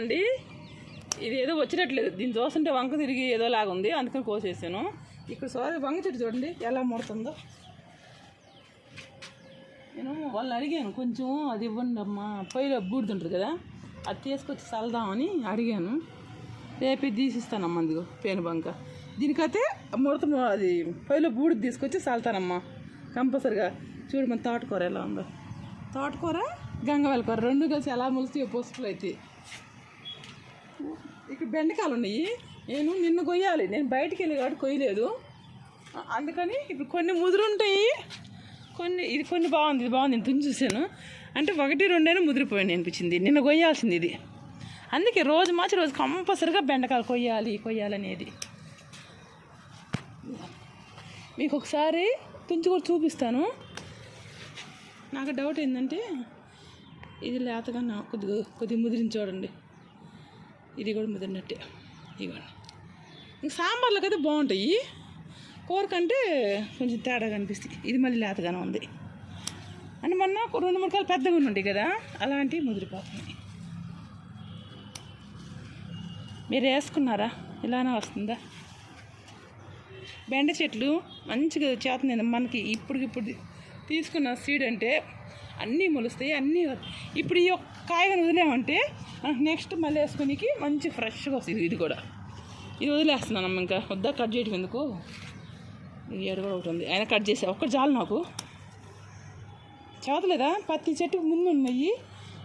అండి? ఇది ఏదో వచ్చినట్లేదు. దీన్ని చూస్తుంటే వంక తిరిగి ఏదో లాగా ఉంది. అందుకని కోసేసాను. ఇక్కడ సారీ వంక చెట్టు చూడండి. ఎలా ముడుతుందో. నేను వాళ్ళని అడిగాను కొంచెం అది ఇవ్వండి అమ్మా. పొయ్యిలో బూడుతుంటుంది కదా అది తీసుకొచ్చి చల్దామని అడిగాను. రేపే తీసిస్తానమ్మా అందుకు పేను బంక దీనికైతే ముడత అది పైలో బూడిద తీసుకొచ్చి చల్తానమ్మా కంపల్సరిగా. చూడు మన తోటకూర ఎలా ఉందో. తోటకూర గంగవల్లి కూర రెండు కలిసి ఎలా మొలుస్తాయో పసుపులు అయితే ఇక్కడ బెండకాయలు ఉన్నాయి. నేను నిన్ను కొయ్యాలి. నేను బయటికి వెళ్ళి కాబట్టి కొయ్యలేదు. అందుకని ఇప్పుడు కొన్ని ముదురు ఉంటాయి. కొన్ని ఇది కొన్ని బాగుంది ఇది బాగుంది. నేను చూశాను. అంటే ఒకటి రెండైనా ముదిరిపోయింది అనిపించింది. నిన్న కొయ్యాల్సింది ఇది. అందుకే రోజు మార్చి రోజు కంపల్సరిగా బెండకాయలు కొయ్యాలి కొయ్యాలి అనేది. మీకు ఒకసారి తుంచి కూడా చూపిస్తాను. నాకు డౌట్ ఏంటంటే ఇది లేతగా నా కొద్దిగా కొద్దిగా ముదిరిని చూడండి. ఇది కూడా ముదిరినట్టే ఇవ్వండి ఇంక సాంబార్లోకి అయితే బాగుంటాయి. కూర కంటే కొంచెం తేడా కనిపిస్తుంది ఇది మళ్ళీ లేతగానే ఉంది. అంటే మొన్న ఒక రెండు మూడు కాయలు పెద్దగా ఉంటాయి కదా అలాంటివి ముదిరిపోతున్నాయి. మీరు వేసుకున్నారా? ఇలానే వస్తుందా? బెండ చెట్లు మంచిగా చేతుంది మనకి ఇప్పుడు తీసుకున్న సీడ్ అంటే అన్నీ మొలుస్తాయి అన్నీ ఇప్పుడు ఈ యొక్క కాయగా వదిలేమంటే మనకు నెక్స్ట్ మళ్ళీ వేసుకునికి మంచి ఫ్రెష్గా వస్తుంది ఇది కూడా. ఇది వదిలేస్తున్నానమ్మ ఇంకా. వద్దా? కట్ చేయడం ఎందుకు? ఈ ఏడు కూడా ఒకటి ఉంది. ఆయన కట్ చేసా ఒక్కటి చాలు నాకు. చదవలేదా పత్తి చెట్టు ముందు ఉన్నాయి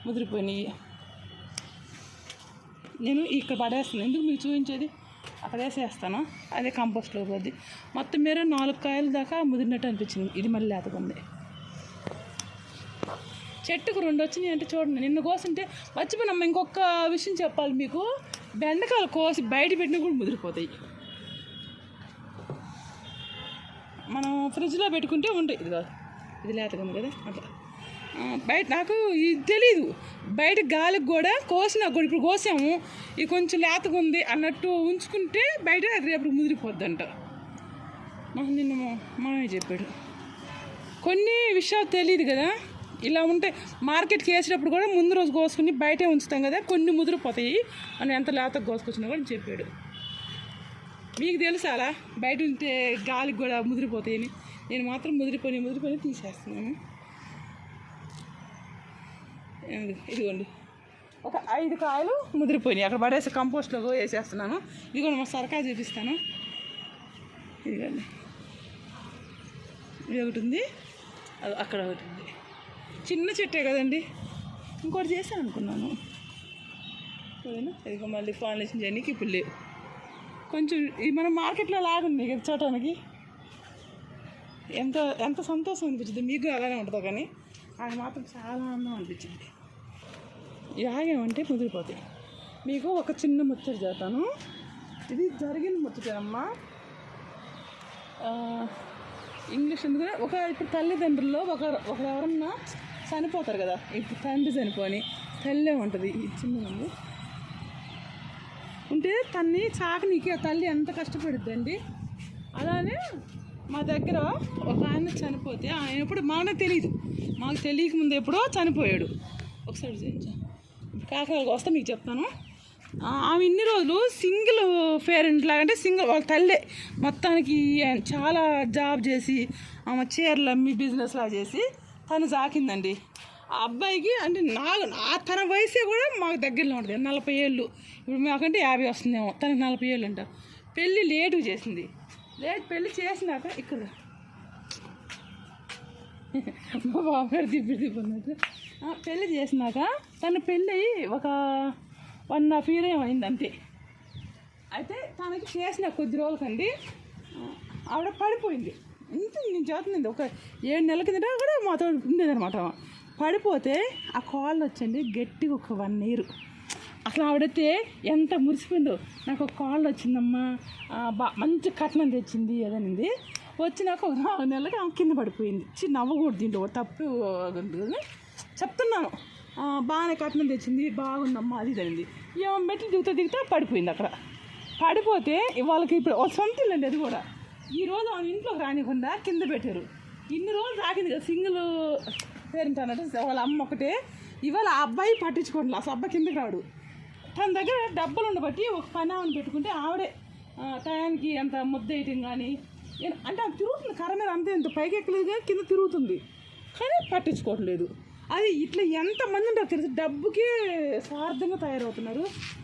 ముదిరిపోయినాయి. నేను ఇక్కడ పడేస్తాను ఎందుకు మీకు చూపించేది? అక్కడ వేసేస్తాను. అదే కంపోస్ట్లో పోద్ది. మొత్తం మీద నాలుగు కాయల దాకా ముదిరినట్టు అనిపించింది. ఇది మళ్ళీ లేతకుంది చెట్టుకు రెండు వచ్చినాయి అంటే చూడండి. నిన్ను కోసింటే మర్చిపోయినమ్మ ఇంకొక విషయం చెప్పాలి మీకు. బెండకాయలు కోసి బయట పెట్టిన కూడా ముదిరిపోతాయి. మనం ఫ్రిడ్జ్లో పెట్టుకుంటే ఉంటాయి. ఇదిగో ఇది లేతగా ఉంది కదా అట్లా. బయట నాకు ఇది తెలీదు. బయట గాలికి కూడా కోసిన కూడా ఇప్పుడు కోసాము. ఇది కొంచెం లేతగా ఉంది అన్నట్టు ఉంచుకుంటే బయట అది రేపు ముదిరిపోద్దంట. నిన్న మా మామయ్య చెప్పాడు. కొన్ని విషయాలు తెలియదు కదా. ఇలా ఉంటే మార్కెట్కి వేసేటప్పుడు కూడా ముందు రోజు కోసుకుని బయటే ఉంచుతాం కదా కొన్ని ముదిరిపోతాయి అని ఎంత లేతగా కోసుకొచ్చినా కూడా చెప్పాడు. మీకు తెలుసా అలా? బయట ఉంటే గాలికి కూడా ముదిరిపోతాయని నేను మాత్రం ముదిరిపోయి ముదిరిపోయి తీసేస్తున్నాను. ఇదిగోండి. ఒక ఐదు కాయలు ముదిరిపోయినాయి అక్కడ పడేసి కంపోస్ట్లో వేసేస్తున్నాను. ఇదిగోండి మా సరకా చూపిస్తాను. ఇదిగోండి. ఇది ఒకటి ఉంది. అది అక్కడ ఒకటి. చిన్న చెట్టే కదండి. ఇంకోటి చేశాను అనుకున్నాను. ఇదిగో మళ్ళీ ఫార్మేషన్ చేయడానికి ఇప్పుడు లేవు కొంచెం ఇది మన మార్కెట్లో లాగుంది కదా చూడటానికి. ఎంత ఎంత సంతోషం అనిపించింది. మీకు అలానే ఉంటుందో కానీ అది మాత్రం చాలా ఆనందం అనిపించింది. యాగేమంటే ముదిరిపోతాయి. మీకు ఒక చిన్న ముచ్చట చేస్తాను. ఇది జరిగిన ముచ్చటమ్మా ఇంగ్లీష్ ఎందుకంటే ఒక ఇప్పుడు తల్లిదండ్రుల్లో ఒక ఒక ఎవరన్నా చనిపోతారు కదా. ఇప్పుడు తండ్రి చనిపోని తల్లే ఉంటుంది. ఈ చిన్న ఉంటే తన్ని చాకనీకి ఆ తల్లి ఎంత కష్టపడుద్దండి? అలానే మా దగ్గర ఒక ఆయన చనిపోతే ఆయన ఎప్పుడు మాకు తెలియదు మాకు తెలియక ముందు ఎప్పుడో చనిపోయాడు. ఒకసారి చూపించా. కాకాలకు వస్తే మీకు చెప్తాను. ఆమె ఇన్ని రోజులు సింగిల్ పేరెంట్ లాగంటే అంటే సింగిల్ వాళ్ళ తల్లే. మొత్తానికి చాలా జాబ్ చేసి ఆమె చీరలు అమ్మి బిజినెస్ లా చేసి తను సాకిందండి. ఆ అబ్బాయికి అంటే నాకు నా తన వయసే కూడా మాకు దగ్గరలో ఉంటుంది. నలభై ఏళ్ళు. ఇప్పుడు మాకంటే యాభై వస్తుందేమో. తనకి నలభై ఏళ్ళు అంట. పెళ్ళి లేటు చేసింది. లేట్ పెళ్ళి చేసినాక ఇక్కడ. మా బాబు దిబ్బి దిబ్బన్నట్టు పెళ్ళి చేసినాక తన పెళ్ళి ఒక వన్ హాఫ్ ఇయర్ ఏమైంది అంతే. అయితే తనకి చేసిన కొద్ది రోజులకండి ఆవిడ పడిపోయింది. ఇంత నేను చదువుతుంది ఒక ఏడు నెలల కిందట కూడా మాతో ఉండేదన్నమాట. పడిపోతే ఆ కాళ్ళు వచ్చండి గట్టిగా ఒక వన్ ఇయర్. అసలు ఆవిడైతే ఎంత మురిసిపోయిందో. నాకు ఒక కాళ్ళు వచ్చిందమ్మా బా మంచి కట్నం తెచ్చింది ఏదనింది వచ్చినాక ఒక నాలుగు నెలలకి ఆమె కింద పడిపోయింది. చిన్న నవ్వకూడదు దీంట్లో తప్పు చెప్తున్నాను. బాగానే కట్నం తెచ్చింది బాగుందమ్మా అది ఇదనింది ఏమో మెట్లు దిగుతా దిగుతా పడిపోయింది అక్కడ. పడిపోతే వాళ్ళకి ఇప్పుడు వాళ్ళ సొంత ఇల్లండి అది కూడా. ఈ రోజు ఆమె ఇంట్లోకి రానికుండా కింద పెట్టారు. ఇన్ని రోజులు రాకింది కదా సింగిల్ పేరెంట్ అన్నట్టు వాళ్ళ అమ్మ ఒకటే ఇవాళ ఆ అబ్బాయి పట్టించుకోండి అసలు అబ్బాయి కిందకి రాడు. తన దగ్గర డబ్బులు ఉండబట్టి ఒక పని ఆమెను పెట్టుకుంటే ఆవిడే టయానికి అంత ముద్ద వేయటం కానీ అంటే అది తిరుగుతుంది కర్ర మీద అంతే ఎంత పైకి ఎక్కలేదు కానీ కింద తిరుగుతుంది. కానీ పట్టించుకోవట్లేదు. అది ఇట్లా ఎంతమంది ఉంటారు తెలుసు? డబ్బుకే స్వార్థంగా తయారవుతున్నారు.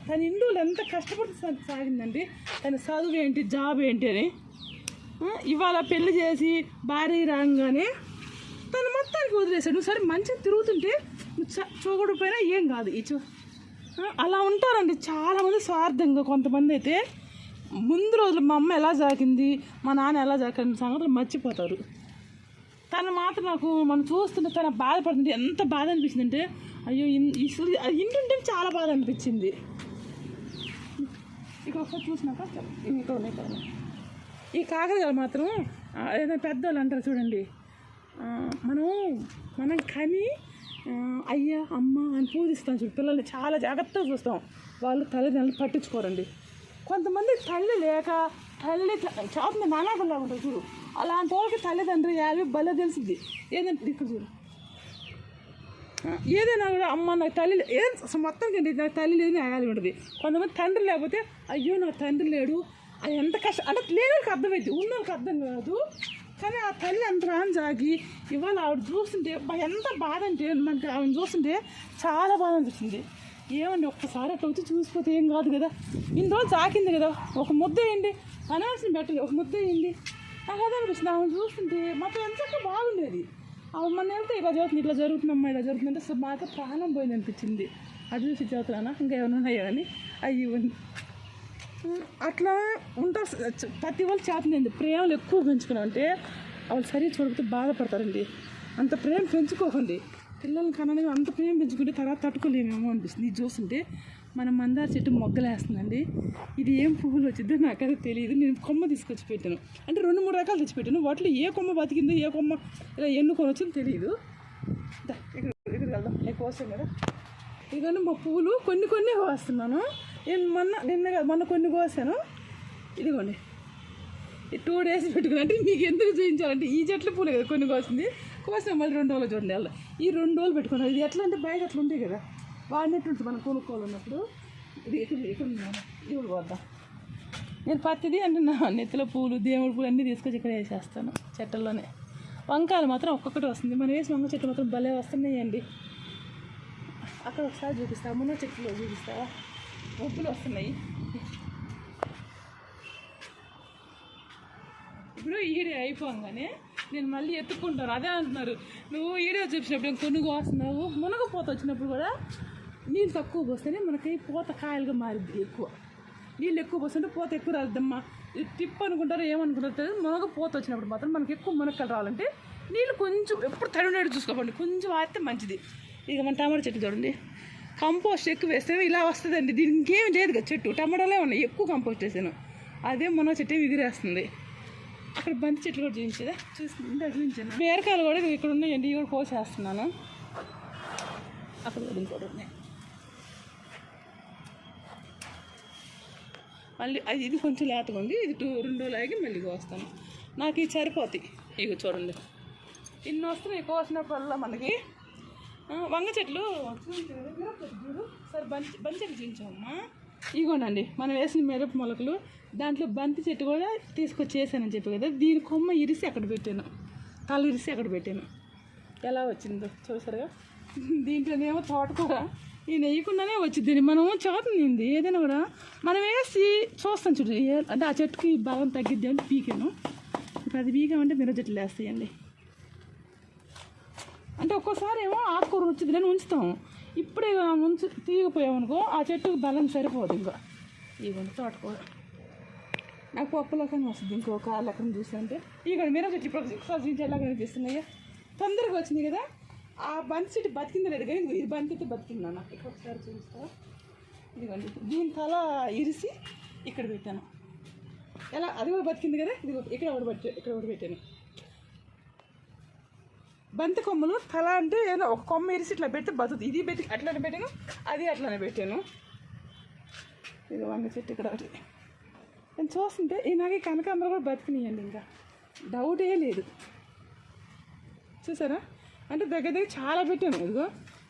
తన ఇందులో ఎంత కష్టపడి సాగిందండి. తన చదువు ఏంటి జాబ్ ఏంటి అని. ఇవాళ పెళ్ళి చేసి భార్య రాగానే తను మొత్తానికి వదిలేశాడు. నువ్వు సరే మంచిగా తిరుగుతుంటే చూడకపోయినా ఏం కాదు. ఈ చూ అలా ఉంటారండి చాలామంది స్వార్థంగా కొంతమంది అయితే. ముందు రోజులు మా అమ్మ ఎలా జాకింది మా నాన్న ఎలా జాకింది సంగతులు మర్చిపోతారు. తను మాత్రం నాకు మనం చూస్తుంటే తన బాధపడుతుంటే ఎంత బాధ అనిపించింది అంటే అయ్యో ఇన్- అది ఇంటుంటే చాలా బాధ అనిపించింది. ఇక ఒకసారి చూసినాక చెప్పు. ఉన్నాయి ఈ కాకరకాయలు మాత్రం ఏదైనా పెద్దవాళ్ళు అంటారు చూడండి. మనం మనం కని అయ్యా అమ్మ అని పూజిస్తాం చూడు పిల్లల్ని చాలా జాగ్రత్తగా చూస్తాం. వాళ్ళు తల్లిదండ్రులు పట్టించుకోరండి. కొంతమంది తల్లి లేక తల్లి చాప నానాకుండా ఉంటుంది చూడు. అలాంటి వాళ్ళకి తల్లిదండ్రులు యాభై భలే తెలిసింది. ఏదంటే ఇక్కడ చూడు. ఏదైనా కూడా అమ్మ నాకు తల్లి ఏం మొత్తం కండి నాకు తల్లి లేదని ఆయాలి ఉంటుంది. కొంతమంది తండ్రి లేకపోతే అయ్యో నాకు తండ్రి లేడు అది ఎంత కష్టం? అంటే లేని వాళ్ళకి అర్థమైంది ఉన్న వాళ్ళకి అర్థం కాదు. కానీ ఆ తల్లి అంత రాని జాగి ఇవాళ ఆవిడ చూస్తుంటే ఎంత బాధ అంటే మనకి ఆవిడ చూస్తుంటే చాలా బాధ అనిపిస్తుంది. ఏమండి ఒక్కసారి అట్లా వచ్చి చూసిపోతే ఏం కాదు కదా? ఇన్ని రోజులు కదా? ఒక ముద్ద వేయండి అనవసరం పెట్టండి ఒక ముద్ద వేయండి. నాకు అదే అనిపిస్తుంది ఆమె చూస్తుంటే మాకు ఎంత బాగుండేది. ఆమె మన వెళ్తే ఇలా జరుగుతుంది ఇట్లా జరుగుతుందమ్మా ఇలా జరుగుతుందంటే అసలు మాకు ప్రాణం పోయింది అనిపించింది. అది చూసి చదువుతున్నా ఇంకా ఏమైనా ఉన్నాయో అని? అయ్యి ఉంది అట్లా ఉంటారు ప్రతి వాళ్ళు చేతనండి ప్రేమలు ఎక్కువ పెంచుకున్నాం అంటే వాళ్ళు సరిగ్గా చూడకపోతే బాధపడతారండి. అంత ప్రేమ పెంచుకోకండి. పిల్లల్ని కన్నా అంత ప్రేమ పెంచుకుంటే తర్వాత తట్టుకోలేమేమో అనిపిస్తుంది. ఇది చూస్తుంటే మన మందార చెట్టు మొగ్గలేస్తుందండి. ఇది ఏం పువ్వులు వచ్చిందో నాకైతే తెలియదు నేను కొమ్మ తీసుకొచ్చి పెట్టాను. అంటే రెండు మూడు రకాలు తెచ్చి పెట్టాను. వాటిలో ఏ కొమ్మ బతికిందో ఏ కొమ్మ ఇలా ఎన్నుకొని వచ్చిందో తెలియదు ఇక్కడ ఇక్కడ వెళ్దాం. ఎక్కువ వస్తాం కదా. ఇదిగోండి మా పువ్వులు. కొన్ని కొన్ని వస్తున్నాను. నేను మొన్న నిన్న మొన్న కొన్ని కోసాను. ఇదిగోండి. ఈ టూ డేస్ పెట్టుకుని అంటే మీకు ఎందుకు చూపించాలంటే ఈ చెట్ల పూలే కదా కొన్ని కోసింది. కోసం మళ్ళీ రెండు రోజులు చూడండి అలా. ఈ రెండు రోజులు పెట్టుకున్నాను ఇది ఎట్లా అంటే బయట అట్లా ఉంటాయి కదా. వాడినట్టు ఉంటుంది మనం కొనుక్కోవాలన్నప్పుడు? ఇది ఇక్కడ ఇక్కడ ఉన్నాను పోద్దాం? నేను పత్తిది అంటే నా నెత్తిలో పూలు దేవుడి పూలు అన్నీ తీసుకొచ్చి ఇక్కడ వేసేస్తాను చెట్టల్లోనే వంకాయలు మాత్రం ఒక్కొక్కటి వస్తుంది. మనం వేసి వంక చెట్టు మాత్రం భలే వస్తున్నాయండి. అక్కడ ఒకసారి చూపిస్తా. మున్న చెట్టులో చూపిస్తావా? ఒప్పులు వస్తున్నాయి ఇప్పుడు ఈడే అయిపోగానే నేను మళ్ళీ ఎత్తుకుంటాను. అదే అంటున్నారు. నువ్వు ఈడే చూపించినప్పుడు వస్తున్నావు? కోస్తున్నావు మునగపోత వచ్చినప్పుడు కూడా నీళ్ళు తక్కువ పోస్తేనే మనకి పూత కాయలుగా మారిద్ది ఎక్కువ. నీళ్ళు ఎక్కువ పోస్తుంటే పూత ఎక్కువ రాదమ్మా టిప్ అనుకుంటారో ఏమనుకుంటారో తెలియదు. మునగ పూత వచ్చినప్పుడు మాత్రం మనకి ఎక్కువ మునక్కలు రావాలంటే నీళ్ళు కొంచెం ఎప్పుడు తడినట్టు చూసుకోకండి. కొంచెం వాడితే మంచిది. ఇక మన టమాటా చెట్టు చూడండి. కంపోస్ట్ ఎక్కువ వేస్తే ఇలా వస్తుందండి. దీనికి ఏమి లేదు కదా చెట్టు. టమాటాలే ఉన్నాయి. ఎక్కువ కంపోస్ట్ వేసాను. అదే మొన్న చెట్టు ఏమి ఎగిరేస్తుంది అక్కడ బంతి చెట్లు కూడా చూపించదా? చూసింది చూపించాను. బీరకాయలు కూడా ఇక్కడ ఉన్నాయండి. ఇవి కూడా కోసేస్తున్నాను అక్కడ కూడా ఇంకోటి ఉన్నాయి. మళ్ళీ అది ఇది కొంచెం లేతగా ఉంది. ఇది టూ రెండు రోజులు మళ్ళీ కోస్తాను. నాకు ఇది సరిపోతాయి. ఇవి చూడండి. ఇన్ని వస్తున్నాయి. కోసినప్పుడల్లా మనకి వంగ చెట్లు. సరే బంతి బంతి చెట్టు చూపించామమ్మా ఇగోనండి మనం వేసిన మిరప మొలకలు. దాంట్లో బంతి చెట్టు కూడా తీసుకొచ్చి వేసానని చెప్పి కదా దీని కొమ్మ ఇరిసి అక్కడ పెట్టాను. తల ఇరిసి అక్కడ పెట్టాను. ఎలా వచ్చిందో చూసారుగా? దీంట్లోనేమో తోటకూర. ఈ నెయ్యకుండానే వచ్చింది. మనం చదువుతుంది ఏదైనా కూడా మనం వేసి చూస్తాం చూడు. ఏ- అంటే ఆ చెట్టుకి భాగం తగ్గిద్ది అంటే పీకాను. ఇప్పుడు అది పీకామంటే మిరప చెట్లు వేస్తాయండి అంటే ఒక్కోసారి ఏమో ఆకుకూర వచ్చింది నేను ఉంచుతాం. ఇప్పుడే ఉంచు తీయకపోయామనుకో ఆ చెట్టుకు బలం సరిపోదు ఇంకా. ఇవ్వండి తోటకూర. నాకు పప్పు లెక్కన వస్తుంది ఇంకొక లెక్కన చూస్తుంటే ఇక మీరే చెట్టు ఇప్పుడు ఒకసారి కనిపిస్తున్నాయా తొందరగా వచ్చింది కదా. ఆ బంతి చెట్టు బతికింది లేదు కానీ ఇది బంతి అయితే బతికిందా నాకు ఇక్కడ ఒకసారి చూస్తా ఇదిగోండి దీని తల ఇరిసి ఇక్కడ పెట్టాను. ఎలా? అది కూడా బతికింది కదా? ఇది ఇక్కడ ఒకటి పెట్టాను ఇక్కడ ఒకటి పెట్టాను. బంతి కొమ్మలు తల అంటే ఏదో ఒక కొమ్మ ఇరిసి ఇట్లా పెడితే బతుకు. ఇది పెట్టి అట్లానే పెట్టాను అది అట్లానే పెట్టాను ఇది వంగ చెట్టు ఇక్కడ ఒకటి. నేను చూస్తుంటే ఈ నాకు ఈ కనకాంబరం కూడా బతికినాయండి ఇంకా. డౌటే లేదు. చూసారా? అంటే దగ్గర దగ్గర చాలా పెట్టాను. ఇదిగో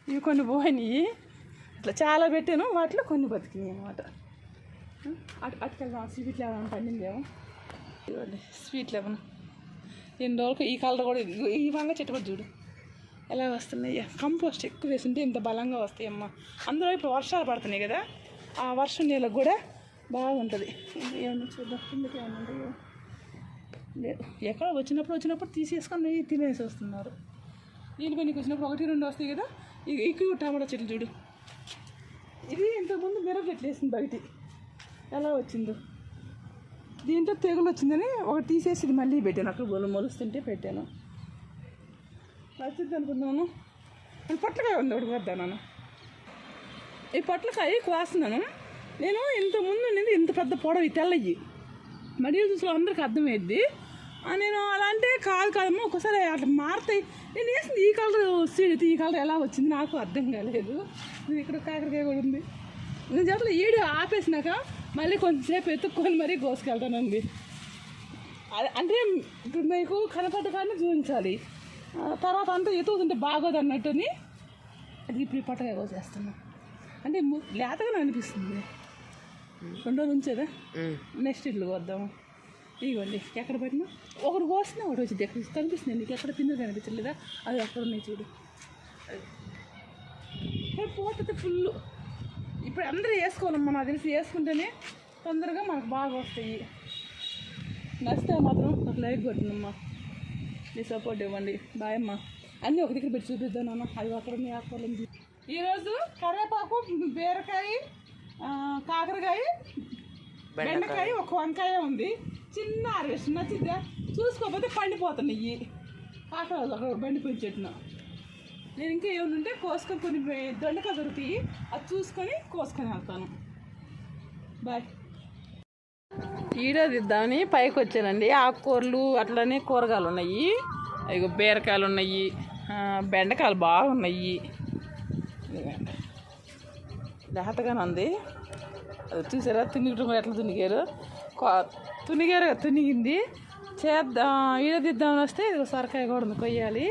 ఇవి కొన్ని పోయినాయి. ఇట్లా చాలా పెట్టాను. వాటిలో కొన్ని బతికినాయి అనమాట అటు అటుకెళ్దాం. Sweet eleven పండిందేమో. ఇదిగోండి స్వీట్ లెవెన్ ఇన్ని రోజులకు ఈ కలర్ కూడా ఈ వంగ చెట్టు కూడా చూడు. ఎలా వస్తున్నాయి? కంపోస్ట్ ఎక్కువ వేసింటే ఇంత బలంగా వస్తాయి అమ్మ అందులో ఇప్పుడు వర్షాలు పడుతున్నాయి కదా ఆ వర్షం నీళ్ళకు కూడా బాగుంటుంది. ఏమన్నా చూద్దాం. కిందకి ఏమన్నా లేదు. ఎక్కడ వచ్చినప్పుడు వచ్చినప్పుడు తీసేసుకొని తినేసి వస్తున్నారు. నీళ్ళు పనికి వచ్చినప్పుడు ఒకటి రెండు వస్తాయి కదా ఇక టమాటా చెట్లు చూడు. ఇది ఇంతకుముందు మిరప చెట్లు వేసింది బయటి. ఎలా వచ్చిందో? దీంట్లో తెగులు వచ్చిందని ఒకటి తీసేసి ఇది మళ్ళీ పెట్టాను. అక్కడ మొలు మొలుస్తుంటే పెట్టాను. నచ్చింది అనుకున్నాను నేను పొట్లకాయ ఉంది ఒకటి వద్దాను ఈ పొట్లకాయ కోస్తున్నాను నేను ఇంత ముందు ఇంత పెద్ద పొడవి తెల్లయ్యి మడియలు చూసిన అందరికి అర్థమైద్ది. నేను అలా అంటే కాదు కాదమ్మా ఒకసారి అట్లా మారుతాయి నేను వేసింది ఈ కలర్ వస్తుంది ఈ కలర్ ఎలా వచ్చింది నాకు అర్థం కాలేదు. ఇక్కడ కాకరకాయ కూడా ఉంది. నేను చెప్పలే ఈడు ఆపేసినాక మళ్ళీ కొంచెంసేపు ఎత్తుక్కొని మరీ కోసుకెళ్తానండి. అదే అంటే ఇప్పుడు మీకు కనపడ్డ కానీ చూపించాలి తర్వాత అంతా ఎత్తుకుంటే బాగోదు అన్నట్టుని అది ఇప్పుడు పట్టగా కోసేస్తున్నాం. అంటే లేతగానే అనిపిస్తుంది. రెండు రోజులు ఉంచేదా నెక్స్ట్ ఇల్లు వద్దాము ఇదిగోండి ఎక్కడ పెట్టినా? ఒకటి కోసినా ఒకటి వచ్చింది. ఎక్కడ కనిపిస్తుంది నీకు? ఎక్కడ తిన్న కనిపించలేదా అది అక్కడ ఉన్నాయి చూడు. పోతుంది ఫుల్ ఇప్పుడు అందరూ వేసుకోవాలమ్మా నాకు తెలిసి వేసుకుంటేనే తొందరగా మనకు బాగా వస్తాయి. నచ్చితే మాత్రం నాకు లైక్ కొట్టినమ్మా మీ సపోర్ట్ ఇవ్వండి. బాయ్ అమ్మా. అన్నీ ఒక దగ్గర పెట్టి చూపిద్దాం నాన్న. అవి అక్కడ మీ ఆకుకూరలు ఈరోజు కరివేపాకు బీరకాయ కాకరకాయ బెండకాయ ఒక వంకాయ ఉంది. చిన్న హార్వెస్ట్ నచ్చిద్దా చూసుకోకపోతే పండిపోతున్నాయి. కాకరాలు అక్కడ బండిపోయి చెట్టున నేను ఇంకా ఏమైనా ఉంటే కోసుకొని కొన్ని దొండకాయ దొరుకుతాయి. అది చూసుకొని కోసుకొని వెళ్తాను. బాయ్ ఈడదిద్దామని పైకి వచ్చానండి. ఆకుకూరలు అట్లనే కూరగాయలు ఉన్నాయి. ఇగో బీరకాయలు ఉన్నాయి. బెండకాయలు బాగున్నాయి. లేతగానే ఉంది. అది చూసారా? తునిగటం ఎట్లా తునిగారు? తునిగారు తునిగింది. చేద్దాం. ఈడదిద్దామని వస్తే ఇది సొరకాయ కూడా ఉంది. కొయ్యాలి.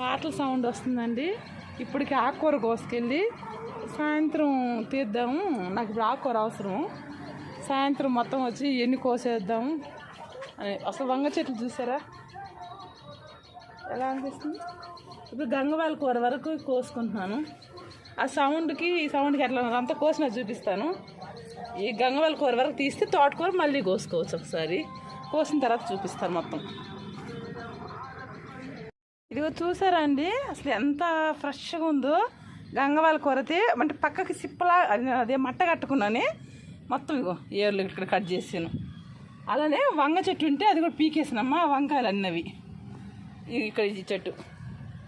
పాటల సౌండ్ వస్తుందండి. ఇప్పటికి ఆకుకూర కోసుకెళ్ళి సాయంత్రం తీద్దాము. నాకు ఇప్పుడు ఆకుకూర అవసరం. సాయంత్రం మొత్తం వచ్చి ఎన్ని కోసేద్దాము అని. అసలు వంగ చెట్లు చూసారా? ఎలా అనిపిస్తుంది? ఇప్పుడు గంగవాల కూర వరకు కోసుకుంటున్నాను. ఆ సౌండ్కి ఈ సౌండ్కి ఎట్లా అంతా కోసిన చూపిస్తాను. ఈ గంగవాల కూర వరకు తీస్తే తోటకూర మళ్ళీ కోసుకోవచ్చు ఒకసారి. కోసిన తర్వాత చూపిస్తాను మొత్తం. ఇదిగో చూసారా అండి? అసలు ఎంత ఫ్రెష్గా ఉందో. గంగవాల కొరతే అంటే పక్కకి సిప్పలా అది అదే మట్ట కట్టుకున్నానే. మొత్తం ఇగో ఏర్లు ఇక్కడ కట్ చేసాను. అలానే వంగ చెట్టు ఉంటే అది కూడా పీకేసినమ్మా వంకాయలు అన్నవి ఇక్కడ ఈ చెట్టు.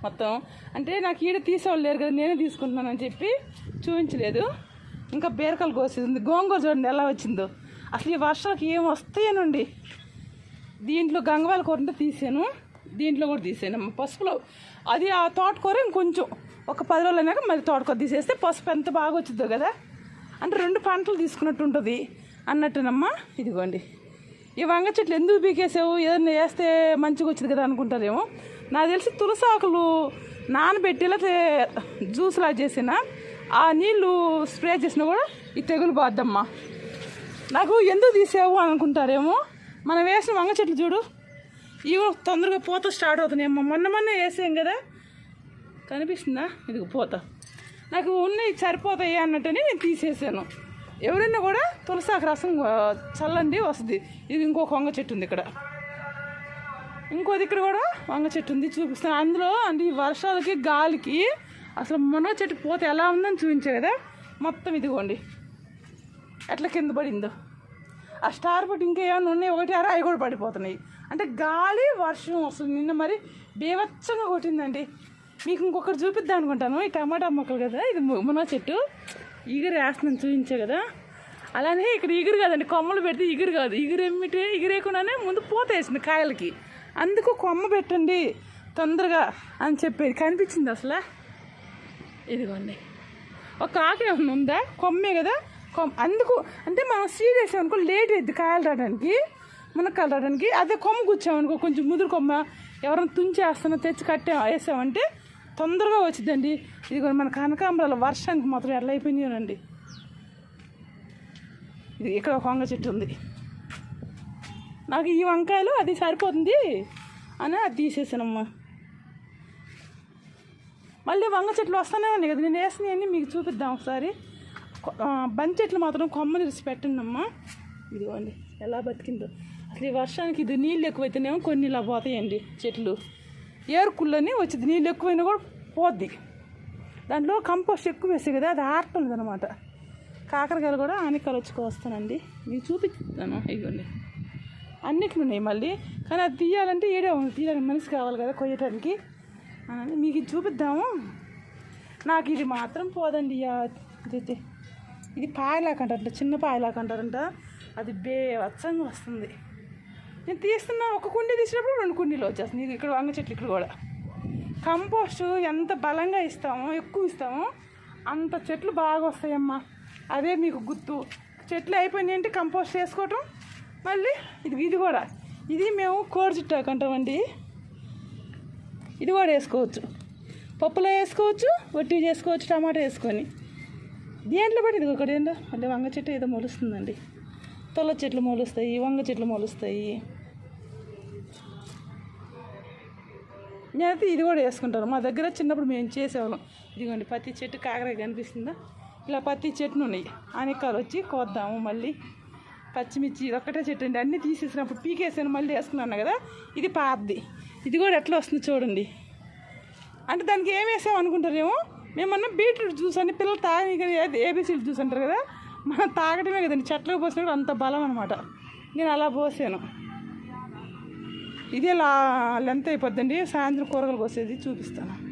మొత్తం. అంటే నాకు ఈడ తీసేవాళ్ళు లేరు కదా నేనే తీసుకుంటున్నానని చెప్పి చూపించలేదు. ఇంకా బీరకాయలు కోసేది గోంగూర చూడండి ఎలా వచ్చిందో. అసలు ఈ వర్షాలకి ఏం వస్తాయనండి. దీంట్లో గంగవాల కూర ఉంటే తీసాను. దీంట్లో కూడా తీసాను పసుపులో అది ఆ తోటకూర ఇంకొంచెం ఒక పది రోజులు అయినాక మళ్ళీ తోటకూర తీసేస్తే పసుపు ఎంత బాగా వచ్చిందో కదా? అంటే రెండు పంటలు తీసుకున్నట్టు ఉంటుంది. అన్నట్టునమ్మా ఇదిగోండి. ఈ వంగ చెట్లు ఎందుకు బీకేసావు ఏదైనా వేస్తే మంచిగా వచ్చింది కదా అనుకుంటారేమో. నాకు తెలిసి తులసి ఆకులు నానబెట్టి లేకపోతే జ్యూస్లా చేసిన? ఆ నీళ్ళు స్ప్రే చేసినా కూడా ఈ తెగులు బాద్దమ్మా నాకు ఎందుకు తీసావు అనుకుంటారేమో? మనం వేసిన వంగ చెట్లు చూడు. ఇవి తొందరగా పూత స్టార్ట్ అవుతున్నాయి అమ్మ మొన్న మొన్న వేసాం కదా? కనిపిస్తుందా? ఇది పూత. నాకు ఉన్నాయి సరిపోతాయి అన్నట్టుని నేను తీసేసాను. ఎవరైనా కూడా తులసాకు రసం చల్లండి వస్తుంది. ఇది ఇంకో వంగ చెట్టు ఉంది ఇక్కడ. ఇంకో ఇక్కడ కూడా వంగ చెట్టు ఉంది చూపిస్తాను. అందులో అంటే ఈ వర్షాలకి గాలికి అసలు మునగ చెట్టు పూత ఎలా ఉందని చూపించే కదా? మొత్తం ఇదిగోండి. ఎట్లా కింద పడిందో. ఆ స్టార్ పట్టు ఇంకా ఏమైనా ఉన్నాయి? ఒకటి అర కూడా పడిపోతున్నాయి. అంటే గాలి వర్షం వస్తుంది. నిన్న మరి బీభత్సంగా కొట్టిందండి. మీకు ఇంకొకటి చూపిద్దాం అనుకుంటాను. ఈ టమాటా మొక్కలు కదా ఇది ము- మునగ చెట్టు. ఈగురు వేస్తున్నాను చూపించే కదా. అలానే ఇక్కడ ఇగురు కాదండి కొమ్మలు పెడితే ఇగురు కాదు. ఇగురు ఎమ్మిటే ఇగురేకుండానే ముందు పూత వేసింది కాయలకి. అందుకు కొమ్మ పెట్టండి తొందరగా అని చెప్పేది. కనిపించింది అసలు? ఇదిగోండి. ఒక ఆకు ఏమన్నా ఉందా? కొమ్మే కదా? కొమ్ అందుకు అంటే మనం సీడ్ వేసామనుకో లేట్ అయింది కాయలు రావడానికి. మునక్కాయలు రావడానికి అదే కొమ్మ కూర్చామనుకో కొంచెం ముదురు కొమ్మ ఎవరైనా తుంచేస్తున్నా తెచ్చి కట్టే వేసామంటే తొందరగా వచ్చిందండి ఇది కూడా మన కనకాంబరాలు వర్షానికి మాత్రం ఎట్లా అయిపోయినాయండి ఇది ఇక్కడ ఒక వంగ చెట్టు ఉంది. నాకు ఈ వంకాయలు అది సరిపోతుంది అని అది తీసేసానమ్మా. మళ్ళీ వంగ చెట్లు వస్తూనే ఉన్నాయి కదా నేను వేసినవన్నీ మీకు చూపిద్దాం ఒకసారి. బంతి చెట్లు మాత్రం కొమ్మలు ఇరిచి పెట్టండి అమ్మా. ఇదిగోండి ఎలా బతికిందో. అసలు ఈ వర్షానికి ఇది నీళ్ళు ఎక్కువైతేనేమో కొన్ని ఇలా పోతాయండి చెట్లు. ఏరుకుళ్ళని వచ్చింది నీళ్ళు ఎక్కువైనా కూడా పోద్ది. దాంట్లో కంపోస్ట్ ఎక్కువ వేస్తే కదా అది ఆడుతుంది అనమాట కాకరకాయలు కూడా ఆనికాయలు వచ్చి వస్తానండి మీకు చూపిస్తాను ఇవ్వండి. అన్నిట్లు ఉన్నాయి మళ్ళీ. కానీ అది తీయాలంటే ఏడే ఉంది తీయాలని మనిషి కావాలి కదా కొయ్యటానికి. అని మీకు ఇది చూపిద్దాము. నాకు ఇది మాత్రం పోదండి ఇది ఇది. పాయలాకంటారంట చిన్న పాయలాకంటారంట. అది బేవచ్చంగా వస్తుంది. నేను తీస్తున్నా ఒక కుండీ తీసినప్పుడు రెండు కుండీలు వచ్చేస్తుంది ఇది ఇక్కడ వంగ చెట్లు ఇక్కడ కూడా. కంపోస్ట్ ఎంత బలంగా ఇస్తామో ఎక్కువ ఇస్తామో అంత చెట్లు బాగా వస్తాయమ్మా. అదే మీకు గుర్తు. చెట్లు అయిపోయింది అంటే కంపోస్ట్ చేసుకోవటం మళ్ళీ ఇది ఇది కూడా. ఇది మేము కోరి చుట్టాకు అంటామండి. ఇది కూడా వేసుకోవచ్చు. పప్పులో వేసుకోవచ్చు వట్టి చేసుకోవచ్చు టమాటా వేసుకొని. దేంట్లో పడి ఇది ఒకటి ఏంటో మళ్ళీ వంగ చెట్టు ఏదో మొలుస్తుందండి. తొల్ల చెట్లు మొలుస్తాయి వంగ చెట్లు మొలుస్తాయి. నేనైతే ఇది కూడా వేసుకుంటాను. మా దగ్గర చిన్నప్పుడు మేము చేసేవాళ్ళం. ఇదిగోండి పత్తి చెట్టు కాకర కనిపిస్తుందా? ఇలా పత్తి చెట్లు ఉన్నాయి. ఆనకాలు వచ్చి కోద్దాము మళ్ళీ. పచ్చిమిర్చి ఇది ఒక్కటే చెట్టు అండి. అన్నీ తీసేసినప్పుడు పీకేసాను మళ్ళీ వేసుకున్నాను కదా. ఇది పాతది. ఇది కూడా ఎట్లా వస్తుంది చూడండి. అంటే దానికి ఏం వేసామనుకుంటారేమో మేమన్నా బీట్రూట్ జ్యూస్ అని పిల్లలు తాగి ఏబీసీలు జ్యూస్ అంటారు కదా. మనం తాగడమే కదండి. చెట్లకు పోసినప్పుడు కూడా అంత బలం అనమాట నేను అలా పోసాను. ఇదే లా లెంత్ అయిపోద్దండి? సాయంత్రం కూరగాయలు కోసేది చూపిస్తాను.